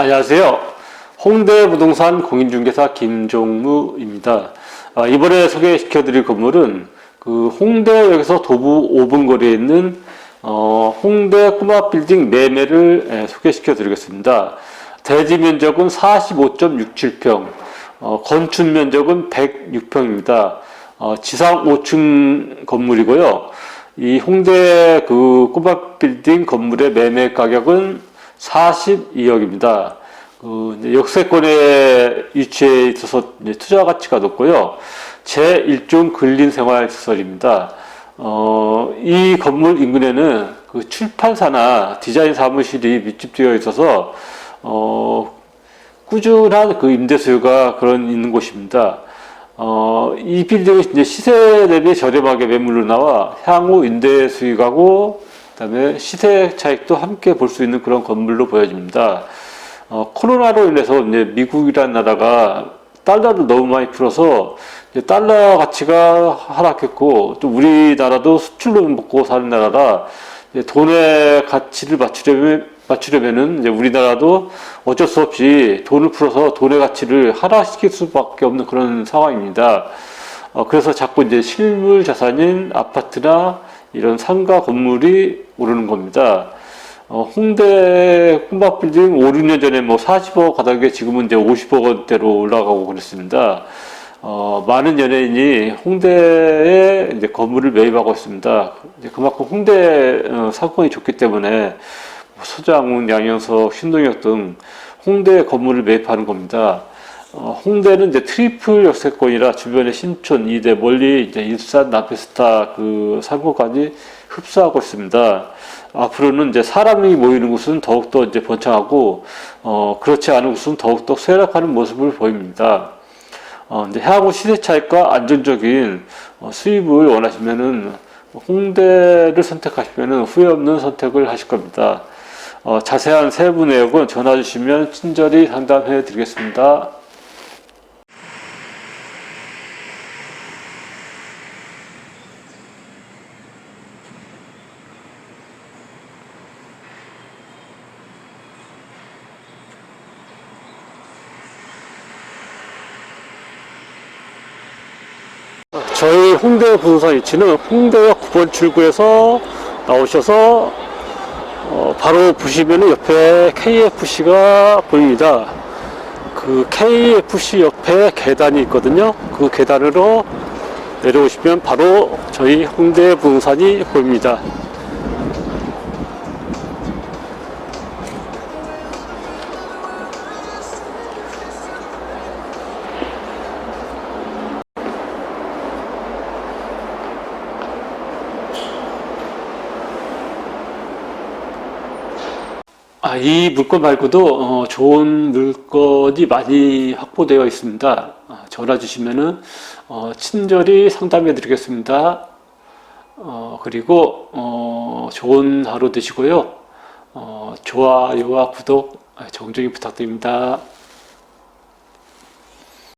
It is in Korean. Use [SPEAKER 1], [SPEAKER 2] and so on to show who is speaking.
[SPEAKER 1] 안녕하세요. 홍대 부동산 공인중개사 김종무입니다. 아, 이번에 소개시켜 드릴 건물은 그 홍대역에서 도부 5분 거리에 있는 어, 홍대 꼬마 빌딩 매매를 예, 소개시켜 드리겠습니다. 대지 면적은 45.67평, 어, 건축 면적은 106평입니다. 어, 지상 5층 건물이고요. 이 홍대 그 꼬마 빌딩 건물의 매매 가격은 42억입니다. 그 역세권에 위치해 있어서 투자 가치가 높고요. 제 1종 근린 생활 시설입니다. 어, 이 건물 인근에는 그 출판사나 디자인 사무실이 밀집되어 있어서 어, 꾸준한 그 임대 수요가 그런 있는 곳입니다. 어, 이 빌딩은 이제 시세 대비 저렴하게 매물로 나와 향후 임대 수익하고 그다음에 시세 차익도 함께 볼 수 있는 그런 건물로 보여집니다. 어, 코로나로 인해서 이제 미국이라는 나라가 달러를 너무 많이 풀어서 달러 가치가 하락했고 또 우리나라도 수출로 먹고 사는 나라라 돈의 가치를 맞추려면 맞추려면은 이제 우리나라도 어쩔 수 없이 돈을 풀어서 돈의 가치를 하락시킬 수밖에 없는 그런 상황입니다. 어, 그래서 자꾸 이제 실물 자산인 아파트나 이런 상가 건물이 오르는 겁니다. 어, 홍대 혼밥빌딩 5, 6년 전에 뭐 40억 가닥에 지금은 이제 50억 원대로 올라가고 그랬습니다. 어, 많은 연예인이 홍대에 이제 건물을 매입하고 있습니다. 그만큼 홍대 어, 상권이 좋기 때문에 뭐 서장훈, 양현석, 신동엽 등 홍대 건물을 매입하는 겁니다. 어, 홍대는 이제 트리플 역세권이라 주변에 신촌, 이대, 멀리 이제 일산, 나페스타 그 상권까지 흡수하고 있습니다. 앞으로는 이제 사람이 모이는 곳은 더욱더 이제 번창하고, 어, 그렇지 않은 곳은 더욱더 쇠락하는 모습을 보입니다. 어, 이제 향후 시세 차익과 안정적인 어, 수입을 원하시면은 홍대를 선택하시면은 후회 없는 선택을 하실 겁니다. 어, 자세한 세부 내역은 전화 주시면 친절히 상담해 드리겠습니다. 저희 홍대 부동산 위치는 홍대역 9번 출구에서 나오셔서 어, 바로 보시면 옆에 KFC가 보입니다. 그 KFC 옆에 계단이 있거든요. 그 계단으로 내려오시면 바로 저희 홍대 부동산이 보입니다. 아, 이 물건 말고도 어, 좋은 물건이 많이 확보되어 있습니다. 아, 전화 주시면은 어, 친절히 상담해 드리겠습니다. 어, 그리고 어, 좋은 하루 되시고요. 어, 좋아요와 구독 아, 정중히 부탁드립니다.